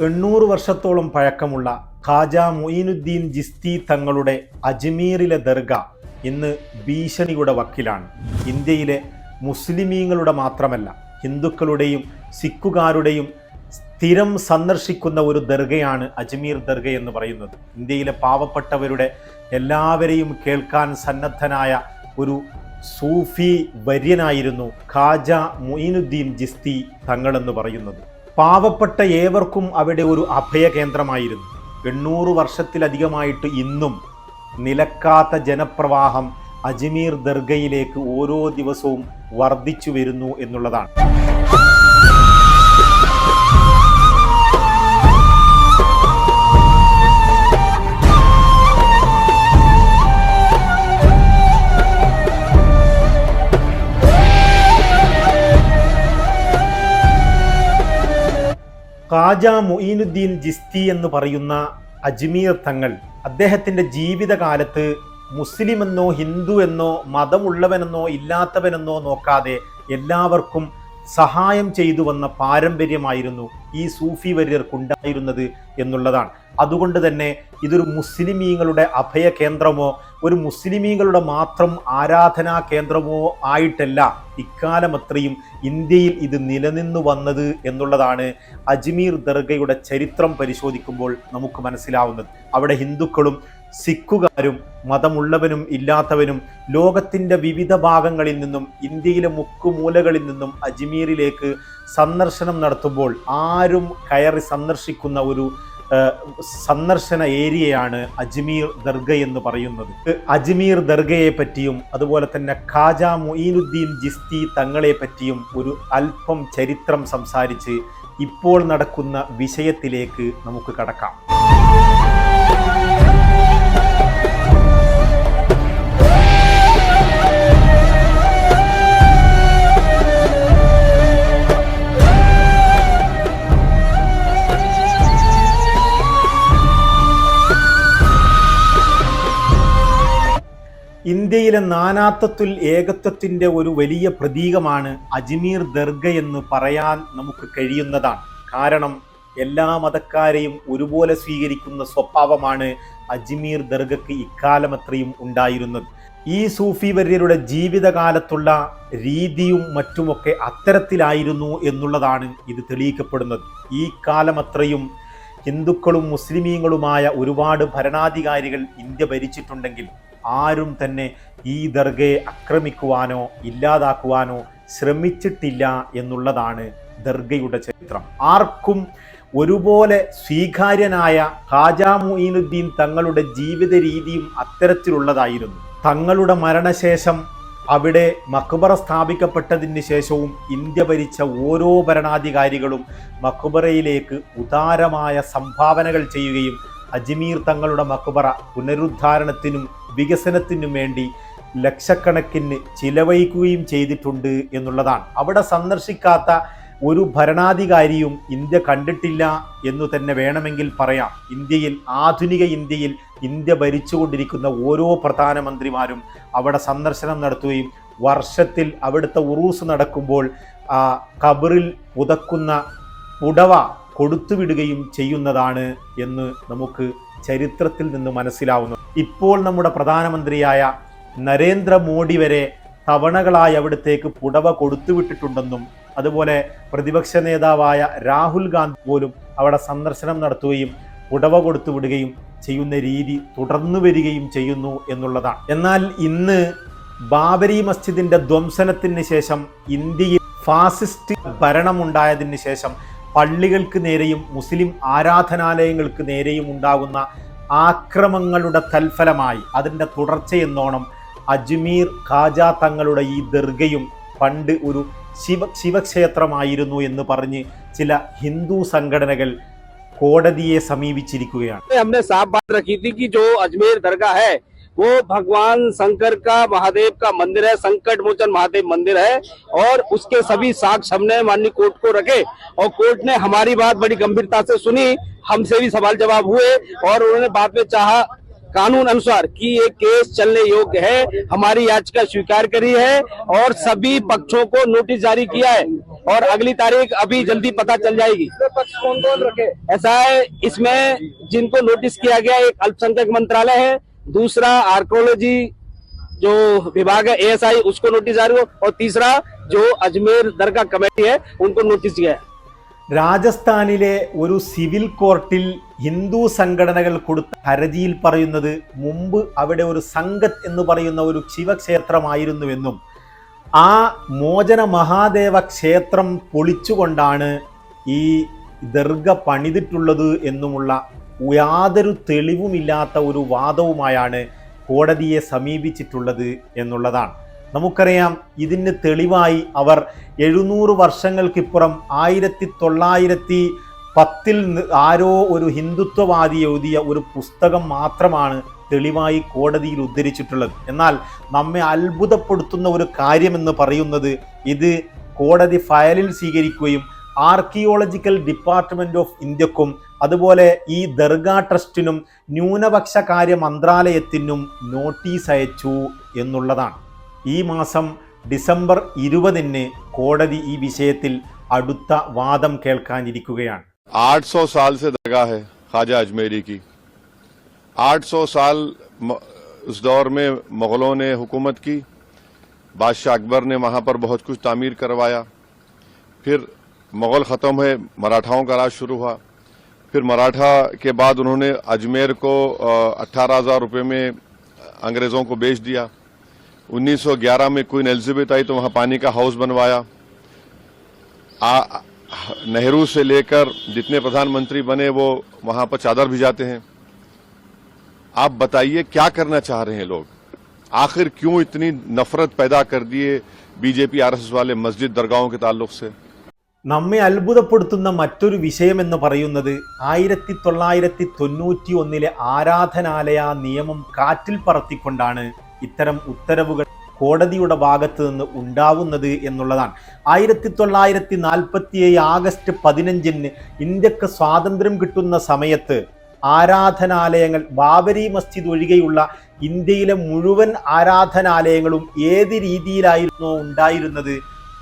എണ്ണൂറ് വർഷത്തോളം പഴക്കമുള്ള ഖാജ മൊയിനുദ്ദീൻ ജിസ്തി തങ്ങളുടെ അജ്മീറിലെ ദർഗ ഇന്ന് ഭീഷണിയുടെ വക്കിലാണ്. ഇന്ത്യയിലെ മുസ്ലിമീങ്ങളുടെ മാത്രമല്ല ഹിന്ദുക്കളുടെയും സിഖുകാരുടെയും സ്ഥിരം സന്ദർശിക്കുന്ന ഒരു ദർഗയാണ് അജ്മീർ ദർഗ എന്ന് പറയുന്നത്. ഇന്ത്യയിലെ പാവപ്പെട്ടവരുടെ എല്ലാവരെയും കേൾക്കാൻ സന്നദ്ധനായ ഒരു സൂഫി വര്യനായിരുന്നു ഖാജ മൊയിനുദ്ദീൻ ജിസ്തി തങ്ങളെന്ന് പറയുന്നത്. പാവപ്പെട്ട ഏവർക്കും അവിടെ ഒരു അഭയകേന്ദ്രമായിരുന്നു. എണ്ണൂറ് വർഷത്തിലധികമായിട്ട് ഇന്നും നിലക്കാത്ത ജനപ്രവാഹം അജ്മീർ ദർഗയിലേക്ക് ഓരോ ദിവസവും വർദ്ധിച്ചു വരുന്നു എന്നുള്ളതാണ്. ഖാജ മൊയിനുദ്ദീൻ ജിസ്തി എന്ന് പറയുന്ന അജ്മീർ തങ്ങൾ അദ്ദേഹത്തിന്റെ ജീവിതകാലത്ത് മുസ്ലിമെന്നോ ഹിന്ദു എന്നോ മതമുള്ളവനെന്നോ ഇല്ലാത്തവനെന്നോ നോക്കാതെ എല്ലാവർക്കും സഹായം ചെയ്തു വന്ന പാരമ്പര്യമായിരുന്നു ഈ സൂഫി വര്യർക്കുണ്ടായിരുന്നത് എന്നുള്ളതാണ്. അതുകൊണ്ട് തന്നെ ഇതൊരു മുസ്ലിമീങ്ങളുടെ അഭയ കേന്ദ്രമോ ഒരു മുസ്ലിമീങ്ങളുടെ മാത്രം ആരാധനാ കേന്ദ്രമോ ആയിട്ടല്ല ഇക്കാലമത്രയും ഇന്ത്യയിൽ ഇത് നിലനിന്നു വന്നത് എന്നുള്ളതാണ് അജ്മീർ ദർഗയുടെ ചരിത്രം പരിശോധിക്കുമ്പോൾ നമുക്ക് മനസ്സിലാവുന്നത്. അവിടെ ഹിന്ദുക്കളും സിഖുകാരും മതമുള്ളവനും ഇല്ലാത്തവനും ലോകത്തിന്റെ വിവിധ ഭാഗങ്ങളിൽ നിന്നും ഇന്ത്യയിലെ മുക്കുമൂലകളിൽ നിന്നും അജ്മീറിലേക്ക് സന്ദർശനം നടത്തുമ്പോൾ ആരും കയറി സന്ദർശിക്കുന്ന ഒരു സന്ദർശന ഏരിയയാണ് അജ്മീർ ദർഗ എന്ന് പറയുന്നത്. അജ്മീർ ദർഗയെ പറ്റിയും അതുപോലെ തന്നെ ഖാജ മൊയ്നുദ്ദീൻ ജിസ്തി തങ്ങളെ പറ്റിയും ഒരു അല്പം ചരിത്രം സംസാരിച്ച് ഇപ്പോൾ നടക്കുന്ന വിഷയത്തിലേക്ക് നമുക്ക് കടക്കാം. ഇന്ത്യയിലെ നാനാത്വത്തിൽ ഏകത്വത്തിന്റെ ഒരു വലിയ പ്രതീകമാണ് അജ്മീർ ദർഗ എന്ന് പറയാൻ നമുക്ക് കഴിയുന്നതാണ്. കാരണം എല്ലാ മതക്കാരെയും ഒരുപോലെ സ്വീകരിക്കുന്ന സ്വഭാവമാണ് അജ്മീർ ദർഗയ്ക്ക് ഇക്കാലമത്രയും ഉണ്ടായിരുന്നത്. ഈ സൂഫി വര്യരുടെ ജീവിതകാലത്തുള്ള രീതിയും മറ്റുമൊക്കെ അത്തരത്തിലായിരുന്നു എന്നുള്ളതാണ് ഇത് തെളിയിക്കപ്പെടുന്നത്. ഈ കാലമത്രയും ഹിന്ദുക്കളും മുസ്ലിമീങ്ങളുമായ ഒരുപാട് ഭരണാധികാരികൾ ഇന്ത്യ ഭരിച്ചിട്ടുണ്ടെങ്കിൽ ആരും തന്നെ ഈ ദർഗയെ ആക്രമിക്കുവാനോ ഇല്ലാതാക്കുവാനോ ശ്രമിച്ചിട്ടില്ല എന്നുള്ളതാണ് ദർഗയുടെ ചരിത്രം. ആർക്കും ഒരുപോലെ സ്വീകാര്യനായ ഖാജ മുഈനുദ്ദീൻ തങ്ങളുടെ ജീവിത രീതിയും അത്തരത്തിലുള്ളതായിരുന്നു. തങ്ങളുടെ മരണശേഷം അവിടെ മക്ബറ സ്ഥാപിക്കപ്പെട്ടതിന് ശേഷവും ഇന്ത്യ ഭരിച്ച ഓരോ ഭരണാധികാരികളും മക്ബറയിലേക്ക് ഉദാരമായ സംഭാവനകൾ ചെയ്യുകയും അജ്മീർ തങ്ങളുടെ മക്ബറ പുനരുദ്ധാരണത്തിനും വികസനത്തിനും വേണ്ടി ലക്ഷക്കണക്കിന് ചിലവഴിക്കുകയും ചെയ്തിട്ടുണ്ട് എന്നുള്ളതാണ്. അവിടെ സന്ദർശിക്കാത്ത ഒരു ഭരണാധികാരിയും ഇന്ത്യ കണ്ടിട്ടില്ല എന്ന് തന്നെ വേണമെങ്കിൽ പറയാം. ഇന്ത്യയിൽ ആധുനിക ഇന്ത്യയിൽ ഇന്ത്യ ഭരിച്ചുകൊണ്ടിരിക്കുന്ന ഓരോ പ്രധാനമന്ത്രിമാരും അവിടെ സന്ദർശനം നടത്തുകയും വർഷത്തിൽ അവിടുത്തെ ഉറൂസ് നടക്കുമ്പോൾ കബറിൽ പുതക്കുന്ന പുടവ കൊടുത്തുവിടുകയും ചെയ്യുന്നതാണ് എന്ന് നമുക്ക് ചരിത്രത്തിൽ നിന്ന് മനസ്സിലാവുന്നു. ഇപ്പോൾ നമ്മുടെ പ്രധാനമന്ത്രിയായ നരേന്ദ്രമോദി വരെ തവണകളായി അവിടത്തേക്ക് പുടവ കൊടുത്തുവിട്ടിട്ടുണ്ടെന്നും അതുപോലെ പ്രതിപക്ഷ നേതാവായ രാഹുൽ ഗാന്ധി പോലും അവിടെ സന്ദർശനം നടത്തുകയും പുടവ കൊടുത്തുവിടുകയും ചെയ്യുന്ന രീതി തുടർന്നു വരികയും ചെയ്യുന്നു എന്നുള്ളതാണ്. എന്നാൽ ഇന്ന് ബാബരി മസ്ജിദിന്റെ ധ്വംസനത്തിന് ശേഷം ഇന്ത്യയിൽ ഫാസിസ്റ്റ് ഭരണമുണ്ടായതിന് ശേഷം പള്ളികൾക്ക് നേരെയും മുസ്ലിം ആരാധനാലയങ്ങൾക്ക് നേരെയും ഉണ്ടാകുന്ന ആക്രമങ്ങളുടെ തൽഫലമായി അതിന്റെ തുടർച്ചയെന്നോണം അജ്മീർ ഖാജ തങ്ങളുടെ ഈ ദർഗയും പണ്ട് ഒരു ശിവ ശിവക്ഷേത്രമായിരുന്നു എന്ന് പറഞ്ഞ് ചില ഹിന്ദു സംഘടനകൾ കോടതിയെ സമീപിച്ചിരിക്കുകയാണ്. वो भगवान शंकर का महादेव का मंदिर है संकट मोचन महादेव मंदिर है और उसके सभी साक्ष हमने माननीय कोर्ट को रखे और कोर्ट ने हमारी बात बड़ी गंभीरता से सुनी हमसे भी सवाल जवाब हुए और उन्होंने बाद में चाहा कानून अनुसार कि ये केस चलने योग्य है हमारी याचिका स्वीकार करी है और सभी पक्षों को नोटिस जारी किया है और अगली तारीख अभी जल्दी पता चल जाएगी। पक्ष कौन कौन रखे? ऐसा है इसमें जिनको नोटिस किया गया एक अल्पसंख्यक मंत्रालय है दूसरा आर्कोलॉजी जो विभाग है एएसआई उसको नोटिस जारी हो और तीसरा जो अजमेर दरगाह कमेटी है उनको नोटिस दिया है രാജസ്ഥാനിലെ ഒരു സിവിൽ കോർട്ടിൽ ഹിന്ദു സംഘടനകൾ കൊടുത്ത ഹർജിയിൽ പറയുന്നത് മുമ്പ് അവിടെ ഒരു സംഗത് എന്ന് പറയുന്ന ഒരു ശിവക്ഷേത്രമായിരുന്നുവെന്നും ആ മോചന മഹാദേവ ക്ഷേത്രം പൊളിച്ചുകൊണ്ടാണ് ഈ ദർഗ പണിതിട്ടുള്ളത് എന്നുമുള്ള യാതൊരു തെളിവുമില്ലാത്ത ഒരു വാദവുമായാണ് കോടതിയെ സമീപിച്ചിട്ടുള്ളത് എന്നുള്ളതാണ്. നമുക്കറിയാം ഇതിന് തെളിവായി അവർ എഴുന്നൂറ് വർഷങ്ങൾക്കിപ്പുറം ആയിരത്തി തൊള്ളായിരത്തി പത്തിൽ ആരോ ഒരു ഹിന്ദുത്വവാദി എഴുതിയ ഒരു പുസ്തകം മാത്രമാണ് തെളിവായി കോടതിയിൽ ഉദ്ധരിച്ചിട്ടുള്ളത്. എന്നാൽ നമ്മെ അത്ഭുതപ്പെടുത്തുന്ന ഒരു കാര്യമെന്ന് പറയുന്നത് ഇത് കോടതി ഫയലിൽ സ്വീകരിക്കുകയും ആർക്കിയോളജിക്കൽ ഡിപ്പാർട്ട്മെന്റ് ഓഫ് ഇന്ത്യക്കും അതുപോലെ ഈ ദർഗാ ട്രസ്റ്റിനും ന്യൂനപക്ഷ കാര്യ മന്ത്രാലയത്തിനും നോട്ടീസ് അയച്ചു എന്നുള്ളതാണ് ഈ മാസം ഡിസംബർ ഇരുപതിന് കോടതി ഈ വിഷയത്തിൽ അടുത്ത വാദം കേൾക്കാനിരിക്കുകയാണ് 800 साल से दरगाह है ख्वाजा अजमेरी की 800 साल म- उस दौर में मुगलों ने हुकूमत की बादशाह अकबर ने वहां पर बहुत कुछ तामीर करवाया फिर मुगल ख़त्म हुए मराठाओं का राज शुरू हुआ फिर मराठा के बाद उन्होंने अजमेर को अट्ठारह हज़ार रुपये में अंग्रेज़ों को बेच दिया। 1911 में क्वीन एलिजाबेथ आई तो वहाँ पानी का हाउस बनवाया। नेहरू से लेकर जितने प्रधानमंत्री बने वो वहाँ पर चादर भिजाते हैं। आप बताइए क्या करना चाह रहे हैं लोग? आखिर क्यों इतनी नफरत पैदा कर दिए बीजेपी, आरएसएस वाले मस्जिद, दरगाहों के ताल्लुक से? നമ്മെ അത്ഭുതപ്പെടുത്തുന്ന മറ്റൊരു വിഷയമെന്ന് പറയുന്നത് ആയിരത്തി തൊള്ളായിരത്തി തൊണ്ണൂറ്റി ഒന്നിലെ ആരാധനാലയ നിയമം കാറ്റിൽ പറത്തിക്കൊണ്ടാണ് ഇത്തരം ഉത്തരവുകൾ കോടതിയുടെ ഭാഗത്ത് നിന്ന് ഉണ്ടാവുന്നത് എന്നുള്ളതാണ്. ആയിരത്തി തൊള്ളായിരത്തി നാൽപ്പത്തിയേഴ് ആഗസ്റ്റ് പതിനഞ്ചിന് ഇന്ത്യയ്ക്ക് സ്വാതന്ത്ര്യം കിട്ടുന്ന സമയത്ത് ആരാധനാലയങ്ങൾ ബാബരി മസ്ജിദ് ഒഴികെയുള്ള ഇന്ത്യയിലെ മുഴുവൻ ആരാധനാലയങ്ങളും ഏത് രീതിയിലായിരുന്നോ ഉണ്ടായിരുന്നത്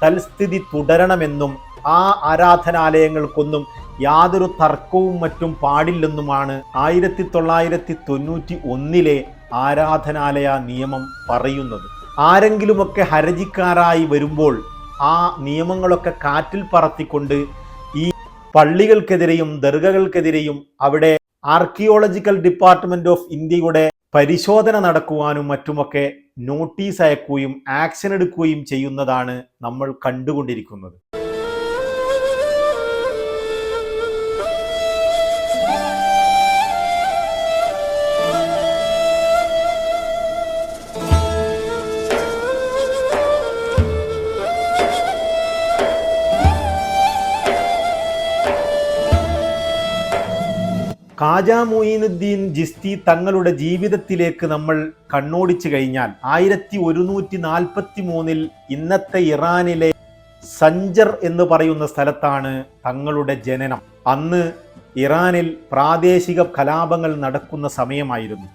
തൽസ്ഥിതി തുടരണമെന്നും ആ ആരാധനാലയങ്ങൾക്കൊന്നും യാതൊരു തർക്കവും മറ്റും പാടില്ലെന്നുമാണ് ആയിരത്തി തൊള്ളായിരത്തി തൊണ്ണൂറ്റി ഒന്നിലെ ആരാധനാലയ നിയമം പറയുന്നത്. ആരെങ്കിലുമൊക്കെ ഹർജിക്കാരായി വരുമ്പോൾ ആ നിയമങ്ങളൊക്കെ കാറ്റിൽ പറത്തിക്കൊണ്ട് ഈ പള്ളികൾക്കെതിരെയും ദർഗകൾക്കെതിരെയും അവിടെ ആർക്കിയോളജിക്കൽ ഡിപ്പാർട്ട്മെന്റ് ഓഫ് ഇന്ത്യയുടെ പരിശോധന നടക്കുവാനും മറ്റുമൊക്കെ നോട്ടീസ് അയക്കുകയും ആക്ഷൻ എടുക്കുകയും ചെയ്യുന്നതാണ് നമ്മൾ കണ്ടുകൊണ്ടിരിക്കുന്നത്. ഖാജ മൊയ്നുദ്ദീൻ ജിസ്തി തങ്ങളുടെ ജീവിതത്തിലേക്ക് നമ്മൾ കണ്ണോടിച്ചു കഴിഞ്ഞാൽ ആയിരത്തി ഒരുന്നൂറ്റി നാൽപ്പത്തി മൂന്നിൽ ഇന്നത്തെ ഇറാനിലെ സഞ്ചർ എന്ന് പറയുന്ന സ്ഥലത്താണ് തങ്ങളുടെ ജനനം. അന്ന് ഇറാനിൽ പ്രാദേശിക കലാപങ്ങൾ നടക്കുന്ന സമയമായിരുന്നു.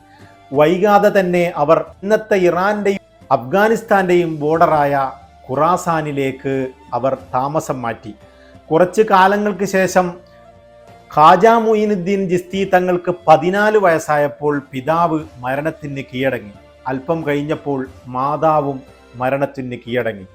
വൈകാതെ തന്നെ അവർ ഇന്നത്തെ ഇറാന്റെയും അഫ്ഗാനിസ്ഥാന്റെയും ബോർഡറായ ഖുറാസാനിലേക്ക് അവർ താമസം മാറ്റി. കുറച്ച് കാലങ്ങൾക്ക് ശേഷം ഖാജ മൊയ്നുദ്ദീൻ ജിസ്തി തങ്ങൾക്ക് പതിനാല് വയസ്സായപ്പോൾ പിതാവ് മരണത്തിന് കീഴടങ്ങി. അല്പം കഴിഞ്ഞപ്പോൾ മാതാവും മരണത്തിന് കീഴടങ്ങി.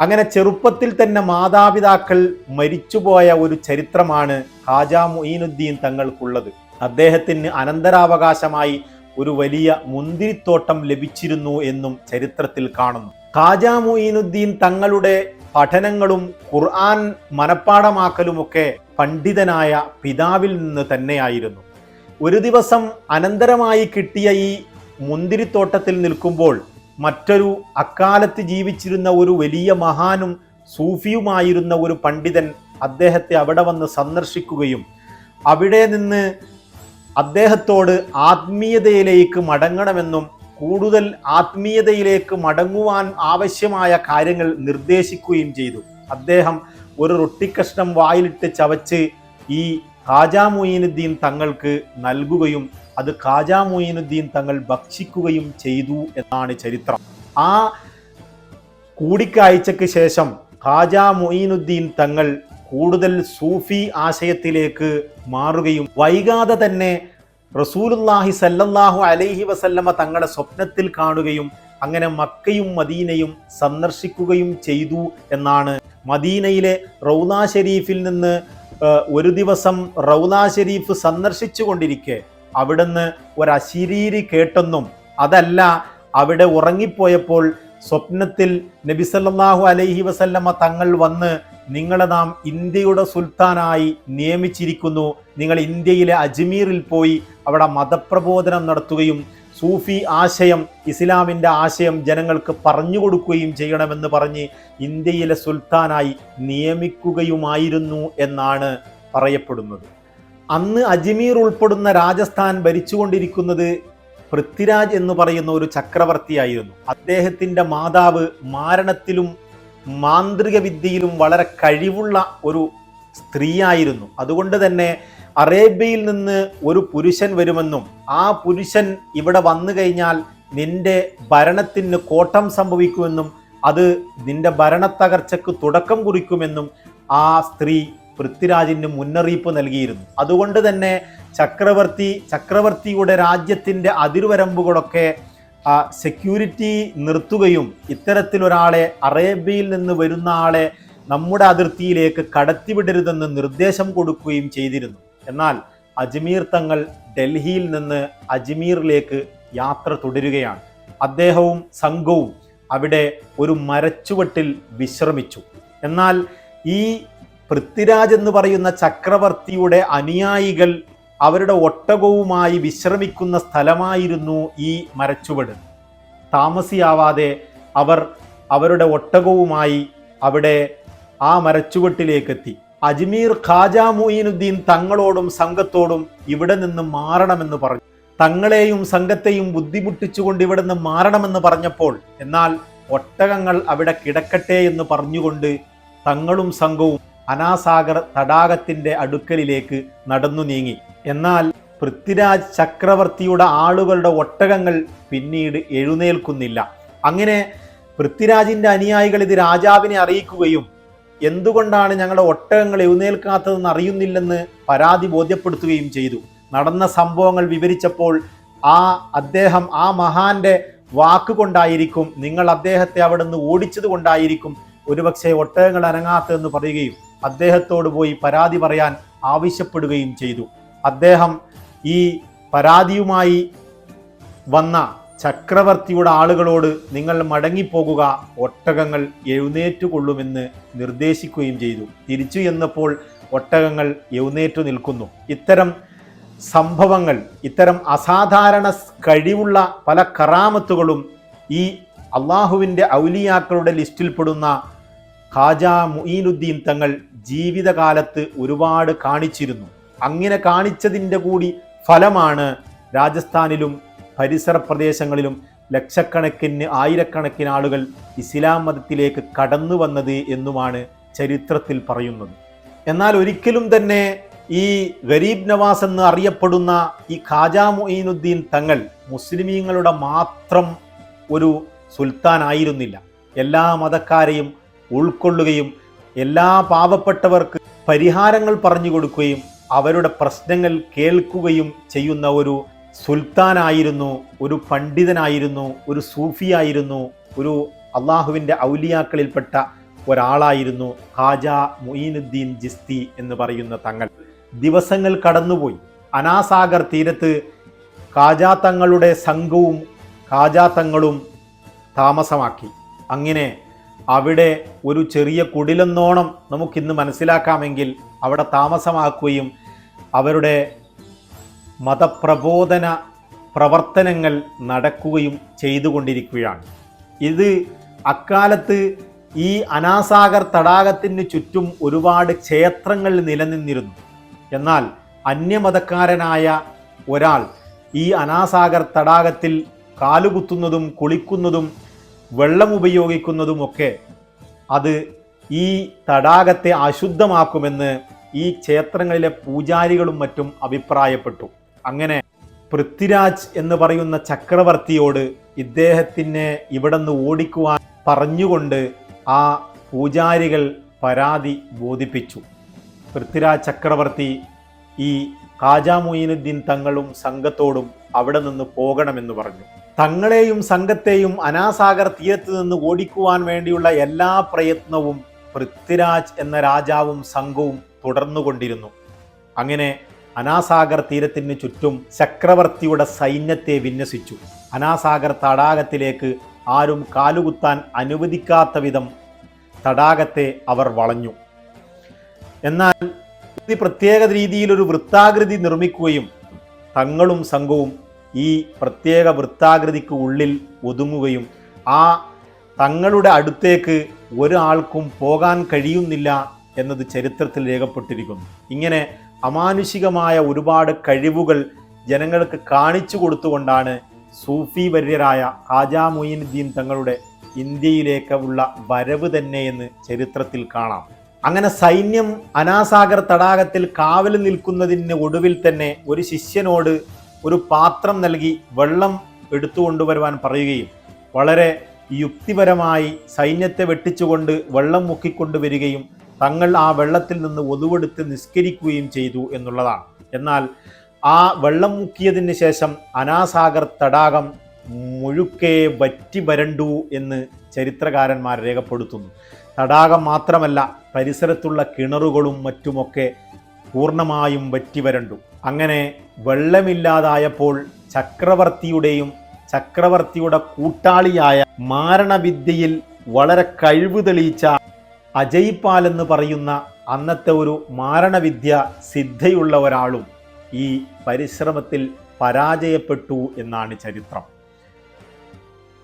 അങ്ങനെ ചെറുപ്പത്തിൽ തന്നെ മാതാപിതാക്കൾ മരിച്ചുപോയ ഒരു ചരിത്രമാണ് ഖാജ മൊയ്നുദ്ദീൻ തങ്ങൾക്കുള്ളത്. അദ്ദേഹത്തിന് അനന്തരാവകാശമായി ഒരു വലിയ മുന്തിരിത്തോട്ടം ലഭിച്ചിരുന്നു എന്നും ചരിത്രത്തിൽ കാണുന്നു. ഖാജ മൊയ്നുദ്ദീൻ തങ്ങളുടെ പഠനങ്ങളും ഖുർആൻ മനഃപ്പാടമാക്കലുമൊക്കെ പണ്ഡിതനായ പിതാവിൽ നിന്ന് തന്നെയായിരുന്നു. ഒരു ദിവസം അനന്തരമായി കിട്ടിയ ഈ മുന്തിരിത്തോട്ടത്തിൽ നിൽക്കുമ്പോൾ മറ്റൊരു അക്കാലത്ത് ജീവിച്ചിരുന്ന ഒരു വലിയ മഹാനും സൂഫിയുമായിരുന്ന ഒരു പണ്ഡിതൻ അദ്ദേഹത്തെ അവിടെ വന്ന് സന്ദർശിക്കുകയും അവിടെ നിന്ന് അദ്ദേഹത്തോട് ആത്മീയതയിലേക്ക് മടങ്ങണമെന്നും കൂടുതൽ ആത്മീയതയിലേക്ക് മടങ്ങുവാൻ ആവശ്യമായ കാര്യങ്ങൾ നിർദ്ദേശിക്കുകയും ചെയ്തു. അദ്ദേഹം ഒരു റൊട്ടിക്കഷ്ണം വായിലിട്ട് ചവച്ച് ഈ ഖാജ മൊയ്നുദ്ദീൻ തങ്ങൾക്ക് നൽകുകയും അത് ഖാജാ മൊയ്നുദ്ദീൻ തങ്ങൾ ഭക്ഷിക്കുകയും ചെയ്തു എന്നാണ് ചരിത്രം. ആ കൂടിക്കാഴ്ചയ്ക്ക് ശേഷം ഖാജാ മൊയ്നുദ്ദീൻ തങ്ങൾ കൂടുതൽ സൂഫി ആശയത്തിലേക്ക് മാറുകയും വൈകാതെ തന്നെ റസൂലുല്ലാഹി സല്ലല്ലാഹു അലൈഹി വസല്ലമ തങ്ങളുടെ സ്വപ്നത്തിൽ കാണുകയും അങ്ങനെ മക്കയും മദീനയും സന്ദർശിക്കുകയും ചെയ്തു എന്നാണ്. മദീനയിലെ റൗദ ഷെരീഫിൽ നിന്ന് ഒരു ദിവസം റൗദ ഷെരീഫ് സന്ദർശിച്ചു കൊണ്ടിരിക്കെ അവിടുന്ന് ഒരു അശരീരി കേട്ടെന്നും അതല്ല അവിടെ ഉറങ്ങിപ്പോയപ്പോൾ സ്വപ്നത്തിൽ നബി സല്ലല്ലാഹു അലൈഹി വസല്ലമ തങ്ങൾ വന്ന് നിങ്ങളെ നാം ഇന്ത്യയുടെ സുൽത്താനായി നിയമിച്ചിരിക്കുന്നു. നിങ്ങൾ ഇന്ത്യയിലെ അജ്മീറിൽ പോയി അവിടെ മതപ്രബോധനം നടത്തുകയും സൂഫി ആശയം ഇസ്ലാമിന്റെ ആശയം ജനങ്ങൾക്ക് പറഞ്ഞു കൊടുക്കുകയും ചെയ്യണമെന്ന് പറഞ്ഞ് ഇന്ത്യയിലെ സുൽത്താനായി നിയമിക്കുകയുമായിരുന്നു എന്നാണ് പറയപ്പെടുന്നത്. അന്ന് അജ്മീർ ഉൾപ്പെടുന്ന രാജസ്ഥാൻ ഭരിച്ചുകൊണ്ടിരിക്കുന്നത് പൃഥ്വിരാജ് എന്ന് പറയുന്ന ഒരു ചക്രവർത്തിയായിരുന്നു. അദ്ദേഹത്തിന്റെ മാതാവ് മാരണത്തിലും മാന്ത്രിക വിദ്യയിലും വളരെ കഴിവുള്ള ഒരു സ്ത്രീയായിരുന്നു. അതുകൊണ്ട് തന്നെ അറേബ്യയിൽ നിന്ന് ഒരു പുരുഷൻ വരുമെന്നും ആ പുരുഷൻ ഇവിടെ വന്നു കഴിഞ്ഞാൽ നിന്റെ ഭരണത്തിന് കോട്ടം സംഭവിക്കുമെന്നും അത് നിന്റെ ഭരണത്തകർച്ചയ്ക്ക് തുടക്കം കുറിക്കുമെന്നും ആ സ്ത്രീ പൃഥ്വിരാജിന് മുന്നറിയിപ്പ് നൽകിയിരുന്നു. അതുകൊണ്ട് തന്നെ ചക്രവർത്തി ചക്രവർത്തിയുടെ രാജ്യത്തിന്റെ അതിർവരമ്പുകളൊക്കെ സെക്യൂരിറ്റി നിർത്തുകയും ഇത്തരത്തിലൊരാളെ അറേബ്യയിൽ നിന്ന് വരുന്ന ആളെ നമ്മുടെ അതിർത്തിയിലേക്ക് കടത്തിവിടരുതെന്ന് നിർദ്ദേശം കൊടുക്കുകയും ചെയ്തിരുന്നു. എന്നാൽ അജ്മീർ തങ്ങൾ ഡൽഹിയിൽ നിന്ന് അജ്മീറിലേക്ക് യാത്ര തുടരുകയാണ്. അദ്ദേഹവും സംഘവും അവിടെ ഒരു മരച്ചുവട്ടിൽ വിശ്രമിച്ചു. എന്നാൽ ഈ പൃഥ്വിരാജ് എന്ന് പറയുന്ന ചക്രവർത്തിയുടെ അനുയായികൾ അവരുടെ ഒട്ടകവുമായി വിശ്രമിക്കുന്ന സ്ഥലമായിരുന്നു ഈ മരച്ചുവട്. താമസിയാവാതെ അവർ അവരുടെ ഒട്ടകവുമായി അവിടെ ആ മരച്ചുവട്ടിലേക്കെത്തി. അജ്മീർ ഖാജ മുയിനുദ്ദീൻ തങ്ങളോടും സംഘത്തോടും ഇവിടെ നിന്ന് മാറണമെന്ന് പറഞ്ഞു. തങ്ങളെയും സംഘത്തെയും ബുദ്ധിമുട്ടിച്ചുകൊണ്ട് ഇവിടെ നിന്ന് മാറണമെന്ന് പറഞ്ഞപ്പോൾ എന്നാൽ ഒട്ടകങ്ങൾ അവിടെ കിടക്കട്ടെ എന്ന് പറഞ്ഞുകൊണ്ട് തങ്ങളും സംഘവും അനാസാഗർ തടാകത്തിന്റെ അടുക്കലിലേക്ക് നടന്നു നീങ്ങി. എന്നാൽ പൃഥ്വിരാജ് ചക്രവർത്തിയുടെ ആളുകളുടെ ഒട്ടകങ്ങൾ പിന്നീട് എഴുന്നേൽക്കുന്നില്ല. അങ്ങനെ പൃഥ്വിരാജിന്റെ അനുയായികൾ ഇത് രാജാവിനെ അറിയിക്കുകയും എന്തുകൊണ്ടാണ് ഞങ്ങളുടെ ഒട്ടകങ്ങൾ എഴുന്നേൽക്കാത്തതെന്ന് അറിയുന്നില്ലെന്ന് പരാതി ബോധ്യപ്പെടുത്തുകയും ചെയ്തു. നടന്ന സംഭവങ്ങൾ വിവരിച്ചപ്പോൾ ആ അദ്ദേഹം ആ മഹാന്റെ വാക്കുകൊണ്ടായിരിക്കും നിങ്ങൾ അദ്ദേഹത്തെ അവിടെ നിന്ന് ഓടിച്ചത് കൊണ്ടായിരിക്കും ഒരുപക്ഷെ ഒട്ടകങ്ങൾ അനങ്ങാത്തതെന്ന് പറയുകയും അദ്ദേഹത്തോട് പോയി പരാതി പറയാൻ ആവശ്യപ്പെടുകയും ചെയ്തു. അദ്ദേഹം ഈ പരാതിയുമായി വന്ന ചക്രവർത്തിയുടെ ആളുകളോട് നിങ്ങൾ മടങ്ങിപ്പോകുക ഒട്ടകങ്ങൾ എഴുന്നേറ്റുകൊള്ളുമെന്ന് നിർദ്ദേശിക്കുകയും ചെയ്തു. തിരിച്ചു എന്നപ്പോൾ ഒട്ടകങ്ങൾ എഴുന്നേറ്റു നിൽക്കുന്നു. ഇത്തരം സംഭവങ്ങൾ ഇത്തരം അസാധാരണ കഴിവുള്ള പല കറാമത്തുകളും ഈ അള്ളാഹുവിന്റെ ഔലിയാക്കളുടെ ലിസ്റ്റിൽപ്പെടുന്ന ഖാജ മുഈനുദ്ദീൻ തങ്ങൾ ജീവിതകാലത്ത് ഒരുപാട് കാണിച്ചിരുന്നു. അങ്ങനെ കാണിച്ചതിന്റെ കൂടി ഫലമാണ് രാജസ്ഥാനിലും പരിസര പ്രദേശങ്ങളിലും ലക്ഷക്കണക്കിന് ആയിരക്കണക്കിന് ആളുകൾ ഇസ്ലാം മതത്തിലേക്ക് കടന്നു വന്നത് എന്നുമാണ് ചരിത്രത്തിൽ പറയുന്നത്. എന്നാൽ ഒരിക്കലും തന്നെ ഈ ഗരീബ് നവാസ് എന്ന് അറിയപ്പെടുന്ന ഈ ഖാജ മൊയ്നുദ്ദീൻ തങ്ങൾ മുസ്ലിമീങ്ങളുടെ മാത്രം ഒരു സുൽത്താൻ ആയിരുന്നില്ല. എല്ലാ മതക്കാരെയും ഉൾക്കൊള്ളുകയും എല്ലാ പാവപ്പെട്ടവർക്ക് പരിഹാരങ്ങൾ പറഞ്ഞു കൊടുക്കുകയും അവരുടെ പ്രശ്നങ്ങൾ കേൾക്കുകയും ചെയ്യുന്ന ഒരു സുൽത്താനായിരുന്നു ഒരു പണ്ഡിതനായിരുന്നു ഒരു സൂഫിയായിരുന്നു ഒരു അള്ളാഹുവിന്റെ ഔലിയാക്കളിൽപ്പെട്ട ഒരാളായിരുന്നു ഖാജ മുഈനുദ്ദീൻ ജിസ്തി എന്ന് പറയുന്ന തങ്ങൾ. ദിവസങ്ങൾ കടന്നുപോയി. അനാസാഗർ തീരത്ത് ഖാജാ തങ്ങളുടെ സംഘവും ഖാജാ തങ്ങളും താമസമാക്കി. അങ്ങനെ അവിടെ ഒരു ചെറിയ കുടിലെന്നോണം നമുക്കിന്ന് മനസ്സിലാക്കാമെങ്കിൽ അവിടെ താമസമാക്കുകയും അവരുടെ മതപ്രബോധന പ്രവർത്തനങ്ങൾ നടക്കുകയും ചെയ്തുകൊണ്ടിരിക്കുകയാണ്. ഇത് അക്കാലത്ത് ഈ അനാസാഗർ തടാകത്തിന് ചുറ്റും ഒരുപാട് ക്ഷേത്രങ്ങൾ നിലനിന്നിരുന്നു. എന്നാൽ അന്യമതക്കാരനായ ഒരാൾ ഈ അനാസാഗർ തടാകത്തിൽ കാലുകുത്തുന്നതും കുളിക്കുന്നതും വെള്ളം ഉപയോഗിക്കുന്നതും ഒക്കെ അത് ഈ തടാകത്തെ അശുദ്ധമാക്കുമെന്ന് ഈ ക്ഷേത്രങ്ങളിലെ പൂജാരികളും മറ്റും അഭിപ്രായപ്പെട്ടു. അങ്ങനെ പൃഥ്വിരാജ് എന്ന് പറയുന്ന ചക്രവർത്തിയോട് ഇദ്ദേഹത്തിനെ ഇവിടെ നിന്ന് ഓടിക്കുവാൻ പറഞ്ഞുകൊണ്ട് ആ പൂജാരികൾ പരാതി ബോധിപ്പിച്ചു. പൃഥ്വിരാജ് ചക്രവർത്തി ഈ ഖാജാ മൊയ്നുദ്ദീൻ തങ്ങളും സംഘത്തോടും അവിടെ നിന്ന് പോകണമെന്ന് പറഞ്ഞു. തങ്ങളെയും സംഘത്തെയും അനാസാഗർ തീരത്ത് നിന്ന് ഓടിക്കുവാൻ വേണ്ടിയുള്ള എല്ലാ പ്രയത്നവും പൃഥ്വിരാജ് എന്ന രാജാവും സംഘവും തുടർന്നുകൊണ്ടിരുന്നു. അങ്ങനെ അനാസാഗർ തീരത്തിന് ചുറ്റും ചക്രവർത്തിയുടെ സൈന്യത്തെ വിന്യസിച്ചു. അനാസാഗർ തടാകത്തിലേക്ക് ആരും കാലുകുത്താൻ അനുവദിക്കാത്ത വിധം തടാകത്തെ അവർ വളഞ്ഞു. എന്നാൽ ഈ പ്രത്യേക രീതിയിലൊരു വൃത്താകൃതി നിർമ്മിക്കുകയും തങ്ങളും സംഘവും ഈ പ്രത്യേക വൃത്താകൃതിക്ക് ഉള്ളിൽ ഒതുങ്ങുകയും ആ തങ്ങളുടെ അടുത്തേക്ക് ഒരാൾക്കും പോകാൻ കഴിയുന്നില്ല എന്നത് ചരിത്രത്തിൽ രേഖപ്പെട്ടിരിക്കുന്നു. ഇങ്ങനെ അമാനുഷികമായ ഒരുപാട് കഴിവുകൾ ജനങ്ങൾക്ക് കാണിച്ചു കൊടുത്തുകൊണ്ടാണ് സൂഫി വര്യരായ ഖാജാ മൊയ്നുദ്ദീൻ തങ്ങളുടെ ഇന്ത്യയിലേക്ക് ഉള്ള വരവ് തന്നെയെന്ന് ചരിത്രത്തിൽ കാണാം. അങ്ങനെ സൈന്യം അനാസാഗർ തടാകത്തിൽ കാവൽ നിൽക്കുന്നതിന് ഒടുവിൽ തന്നെ ഒരു ശിഷ്യനോട് ഒരു പാത്രം നൽകി വെള്ളം എടുത്തുകൊണ്ടുവരുവാൻ പറയുകയും വളരെ യുക്തിപരമായി സൈന്യത്തെ വെട്ടിച്ചുകൊണ്ട് വെള്ളം മുക്കിക്കൊണ്ടുവരികയും തങ്ങൾ ആ വെള്ളത്തിൽ നിന്ന് ഒതുവെടുത്ത് നിസ്കരിക്കുകയും ചെയ്തു എന്നുള്ളതാണ്. എന്നാൽ ആ വെള്ളം മുക്കിയതിന് ശേഷം അനാസാഗർ തടാകം മുഴുക്കെ വറ്റി വരണ്ടു എന്ന് ചരിത്രകാരന്മാർ രേഖപ്പെടുത്തുന്നു. തടാകം മാത്രമല്ല പരിസരത്തുള്ള കിണറുകളും മറ്റുമൊക്കെ പൂർണമായും വറ്റി വരണ്ടു. അങ്ങനെ വെള്ളമില്ലാതായപ്പോൾ ചക്രവർത്തിയുടെയും ചക്രവർത്തിയുടെ കൂട്ടാളിയായ മാരണവിദ്യയിൽ വളരെ കഴിവ് തെളിയിച്ച അജയ്പാൽ എന്ന് പറയുന്ന അന്നത്തെ ഒരു മാരണവിദ്യ സിദ്ധയുള്ള ഒരാളും ഈ പരിശ്രമത്തിൽ പരാജയപ്പെട്ടു എന്നാണ് ചരിത്രം.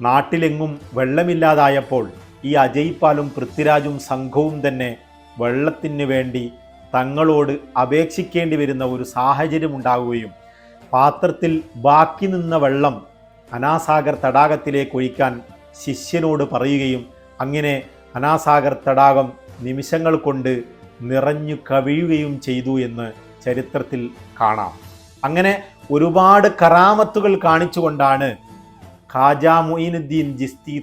നാട്ടിലെങ്ങും വെള്ളമില്ലാതായപ്പോൾ ഈ അജയ്പാലും പൃഥ്വിരാജും സംഘവും തന്നെ വെള്ളത്തിന് വേണ്ടി തങ്ങളോട് അപേക്ഷിക്കേണ്ടി വരുന്ന ഒരു സാഹചര്യം ഉണ്ടാവുകയും പാത്രത്തിൽ ബാക്കി നിന്ന വെള്ളം അനാസാഗർ തടാകത്തിലേക്ക് ഒഴിക്കാൻ ശിഷ്യനോട് പറയുകയും അങ്ങനെ അനാസാഗർ തടാകം നിമിഷങ്ങൾ കൊണ്ട് നിറഞ്ഞു കവിയുകയും ചെയ്തു എന്ന് ചരിത്രത്തിൽ കാണാം. അങ്ങനെ ഒരുപാട് കറാമത്തുകൾ കാണിച്ചുകൊണ്ടാണ് ഖാജാ മൊയ്നുദ്ദീൻ ജിസ്തി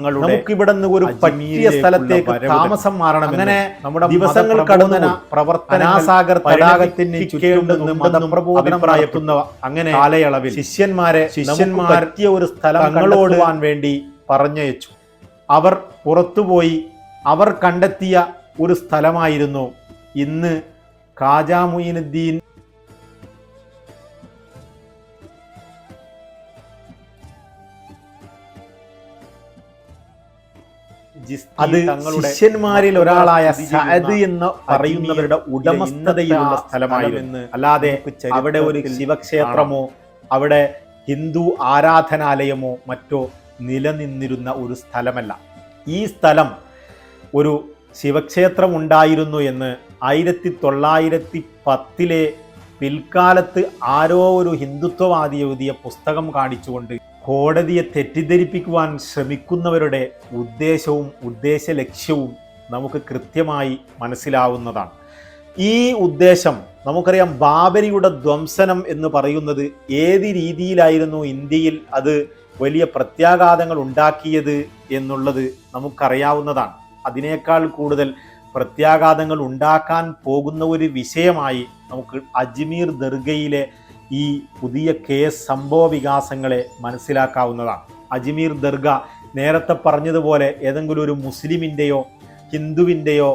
നമുക്ക് ഇവിടെ നിന്ന് ഒരു പറ്റിയ സ്ഥലത്തേക്ക് താമസം മാറണം അങ്ങനെ നമ്മുടെ ദിവസങ്ങൾ കടന്നു പ്രവർത്തനാസാഗർ തടാകത്തിന് മതപ്രബോധനം പ്രായക്കുന്ന അങ്ങനെ കാലയളവിൽ ശിഷ്യന്മാരെ ശിഷ്യന്മാർ പറ്റിയ ഒരു സ്ഥലം തങ്ങളോട് വേണ്ടി പറഞ്ഞയച്ചു. അവർ പുറത്തുപോയി അവർ കണ്ടെത്തിയ ഒരു സ്ഥലമായിരുന്നു ഇന്ന് ഖാജാ അത് ശിഷ്യന്മാരിൽ ഒരാളായ സഅദ് എന്ന് പറയുന്നവരുടെ ഉടമസ്ഥതയിലുള്ള സ്ഥലമായിരുന്നു. അല്ലാതെ അവിടെ ഒരു ശിവക്ഷേത്രമോ അവിടെ ഹിന്ദു ആരാധനാലയമോ മറ്റോ നിലനിന്നിരുന്ന ഒരു സ്ഥലമല്ല. ഈ സ്ഥലം ഒരു ശിവക്ഷേത്രം ഉണ്ടായിരുന്നു എന്ന് ആയിരത്തി തൊള്ളായിരത്തി പത്തിലെ പിൽക്കാലത്ത് ആരോ ഒരു ഹിന്ദുത്വവാദി എഴുതിയ പുസ്തകം കാണിച്ചുകൊണ്ട് കോടതിയെ തെറ്റിദ്ധരിപ്പിക്കുവാൻ ശ്രമിക്കുന്നവരുടെ ഉദ്ദേശവും ഉദ്ദേശ ലക്ഷ്യവും നമുക്ക് കൃത്യമായി മനസ്സിലാവുന്നതാണ്. ഈ ഉദ്ദേശം നമുക്കറിയാം ബാബരിയുടെ ധ്വംസനം എന്ന് പറയുന്നത് ഏത് രീതിയിലായിരുന്നു ഇന്ത്യയിൽ അത് വലിയ പ്രത്യാഘാതങ്ങൾ ഉണ്ടാക്കിയത് എന്നുള്ളത് നമുക്കറിയാവുന്നതാണ്. അതിനേക്കാൾ കൂടുതൽ പ്രത്യാഘാതങ്ങൾ ഉണ്ടാക്കാൻ പോകുന്ന ഒരു വിഷയമായി നമുക്ക് അജ്മീർ ദർഗയിലെ ഈ പുതിയ കേസ് സംഭവ വികാസങ്ങളെ മനസ്സിലാക്കാവുന്നതാണ്. അജ്മീർ ദർഗ നേരത്തെ പറഞ്ഞതുപോലെ ഏതെങ്കിലും ഒരു മുസ്ലിമിന്റെയോ ഹിന്ദുവിന്റെയോ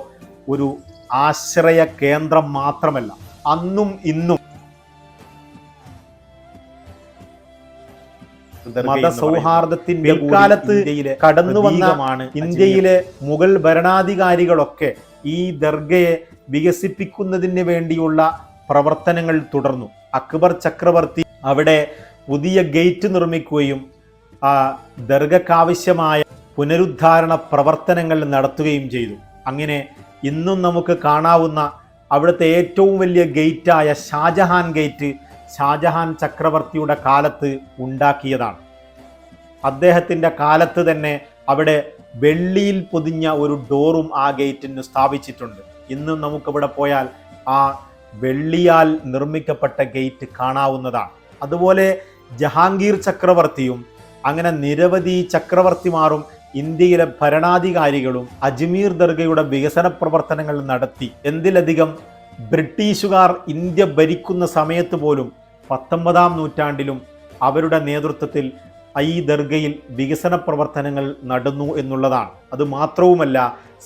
ഒരു ആശ്രയ കേന്ദ്രം മാത്രമല്ല അന്നും ഇന്നും മതസൗഹാർദ്ദത്തിന്റെ കാലത്ത് കടന്നു വന്നതാണ് ഇന്ത്യയിലെ മുഗൾ ഭരണാധികാരികളൊക്കെ ഈ ദർഗയെ വികസിപ്പിക്കുന്നതിന് വേണ്ടിയുള്ള പ്രവർത്തനങ്ങൾ തുടർന്നു. അക്ബർ ചക്രവർത്തി അവിടെ പുതിയ ഗേറ്റ് നിർമ്മിക്കുകയും ആ ദർഗക്കാവശ്യമായ പുനരുദ്ധാരണ പ്രവർത്തനങ്ങൾ നടത്തുകയും ചെയ്തു. അങ്ങനെ ഇന്നും നമുക്ക് കാണാവുന്ന അവിടുത്തെ ഏറ്റവും വലിയ ഗേറ്റായ ഷാജഹാൻ ഗേറ്റ് ഷാജഹാൻ ചക്രവർത്തിയുടെ കാലത്ത് ഉണ്ടാക്കിയതാണ്. അദ്ദേഹത്തിന്റെ കാലത്ത് തന്നെ അവിടെ വെള്ളിയിൽ പൊതിഞ്ഞ ഒരു ഡോറും ആ ഗേറ്റിന് സ്ഥാപിച്ചിട്ടുണ്ട്. ഇന്നും നമുക്കിവിടെ പോയാൽ ആ വെള്ളിയാൽ നിർമ്മിക്കപ്പെട്ട ഗേറ്റ് കാണാവുന്നതാണ്. അതുപോലെ ജഹാംഗീർ ചക്രവർത്തിയും അങ്ങനെ നിരവധി ചക്രവർത്തിമാരും ഇന്ത്യയിലെ ഭരണാധികാരികളും അജ്മീർ ദർഗയുടെ വികസന പ്രവർത്തനങ്ങൾ നടത്തി. എന്തിലധികം ബ്രിട്ടീഷുകാർ ഇന്ത്യ ഭരിക്കുന്ന സമയത്ത് പോലും പത്തൊമ്പതാം നൂറ്റാണ്ടിലും അവരുടെ നേതൃത്വത്തിൽ ഈ ദർഗയിൽ വികസന പ്രവർത്തനങ്ങൾ നടന്നു എന്നുള്ളതാണ്. അത് മാത്രവുമല്ല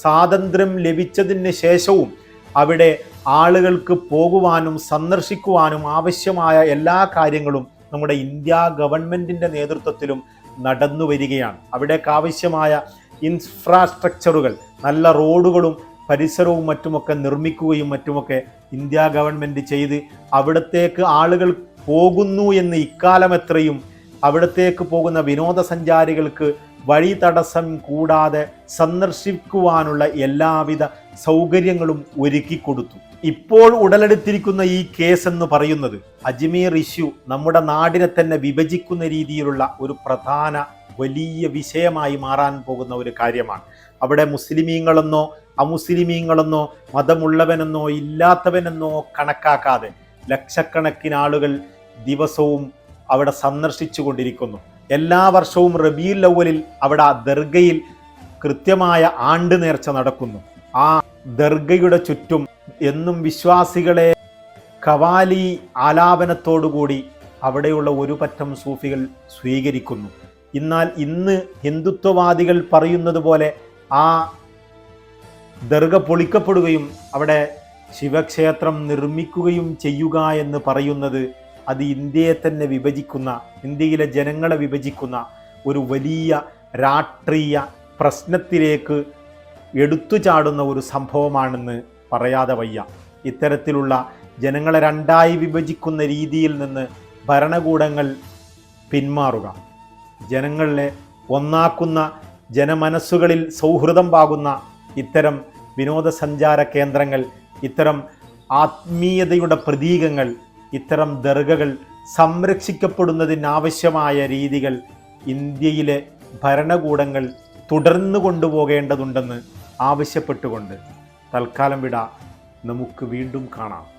സ്വാതന്ത്ര്യം ലഭിച്ചതിന് ശേഷവും അവിടെ ആളുകൾക്ക് പോകുവാനും സന്ദർശിക്കുവാനും ആവശ്യമായ എല്ലാ കാര്യങ്ങളും നമ്മുടെ ഇന്ത്യ ഗവൺമെന്റിന്റെ നേതൃത്വത്തിലും നടന്നു വരികയാണ്. അവിടേക്ക് ആവശ്യമായ ഇൻഫ്രാസ്ട്രക്ചറുകൾ നല്ല റോഡുകളും പരിസരവും മറ്റുമൊക്കെ നിർമ്മിക്കുകയും മറ്റുമൊക്കെ ഇന്ത്യ ഗവൺമെന്റ് ചെയ്ത് അവിടത്തേക്ക് ആളുകൾ പോകുന്നു എന്ന് ഇക്കാലം എത്രയും അവിടത്തേക്ക് പോകുന്ന വിനോദസഞ്ചാരികൾക്ക് വഴി തടസ്സം കൂടാതെ സന്ദർശിക്കുവാനുള്ള എല്ലാവിധ സൗകര്യങ്ങളും ഒരുക്കി കൊടുത്തു. ഇപ്പോൾ ഉടലെടുത്തിരിക്കുന്ന ഈ കേസ് എന്ന് പറയുന്നത് അജ്മീർ ഇഷ്യൂ നമ്മുടെ നാടിനെ തന്നെ വിഭജിക്കുന്ന രീതിയിലുള്ള ഒരു പ്രധാന വലിയ വിഷയമായി മാറാൻ പോകുന്ന ഒരു കാര്യമാണ്. അവിടെ മുസ്ലിമീങ്ങളെന്നോ അമുസ്ലിമീങ്ങളെന്നോ മതമുള്ളവനെന്നോ ഇല്ലാത്തവനെന്നോ കണക്കാക്കാതെ ലക്ഷക്കണക്കിന് ആളുകൾ ദിവസവും അവിടെ സന്ദർശിച്ചു കൊണ്ടിരിക്കുന്നു എല്ലാ വർഷവും റബീൽ അവലിൽ അവിടെ ആ ദർഗയിൽ കൃത്യമായ ആണ്ട് നേർച്ച നടക്കുന്നു. ആ ദർഗയുടെ ചുറ്റും എന്നും വിശ്വാസികളെ കവാലി ആലാപനത്തോടുകൂടി അവിടെയുള്ള ഒരു പറ്റം സൂഫികൾ സ്വീകരിക്കുന്നു. എന്നാൽ ഇന്ന് ഹിന്ദുത്വവാദികൾ പറയുന്നത് പോലെ ആ ദർഗ പൊളിക്കപ്പെടുകയും അവിടെ ശിവക്ഷേത്രം നിർമ്മിക്കുകയും ചെയ്യുക എന്ന് പറയുന്നത് അത് ഇന്ത്യയെ തന്നെ വിഭജിക്കുന്ന ഇന്ത്യയിലെ ജനങ്ങളെ വിഭജിക്കുന്ന ഒരു വലിയ രാഷ്ട്രീയ പ്രശ്നത്തിലേക്ക് എടുത്തു ചാടുന്ന ഒരു സംഭവമാണെന്ന് പറയാതെ വയ്യ. ഇത്തരത്തിലുള്ള ജനങ്ങളെ രണ്ടായി വിഭജിക്കുന്ന രീതിയിൽ നിന്ന് ഭരണകൂടങ്ങൾ പിന്മാറുക. ജനങ്ങളെ ഒന്നാക്കുന്ന ജനമനസ്സുകളിൽ സൗഹൃദം പാകുന്ന ഇത്തരം വിനോദസഞ്ചാര കേന്ദ്രങ്ങൾ ഇത്തരം ആത്മീയതയുടെ പ്രതീകങ്ങൾ ഇത്തരം ദർഗകൾ സംരക്ഷിക്കപ്പെടുന്നതിനാവശ്യമായ രീതികൾ ഇന്ത്യയിലെ ഭരണകൂടങ്ങൾ തുടർന്നു കൊണ്ടുപോകേണ്ടതുണ്ടെന്ന് ആവശ്യപ്പെട്ടുകൊണ്ട് തൽക്കാലം വിട നമുക്ക് വീണ്ടും കാണാം.